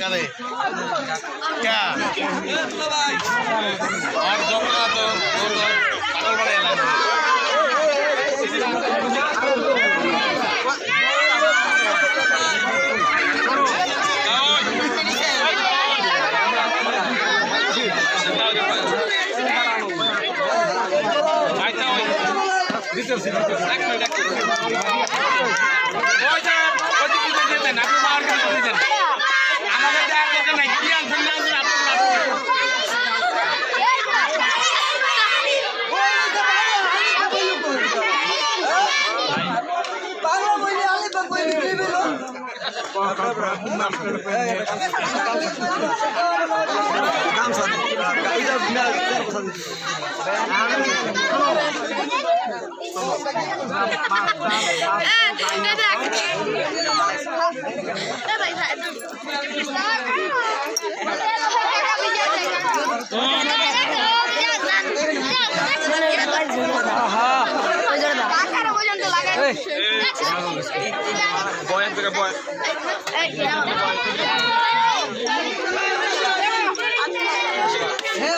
কারে ক্যা আর যন্ত্রণা তো ওর তো পাগল বানাই এলাম। বাংলা বইলে আলে তো বয়ান থেকে বয়ান হ্যাঁ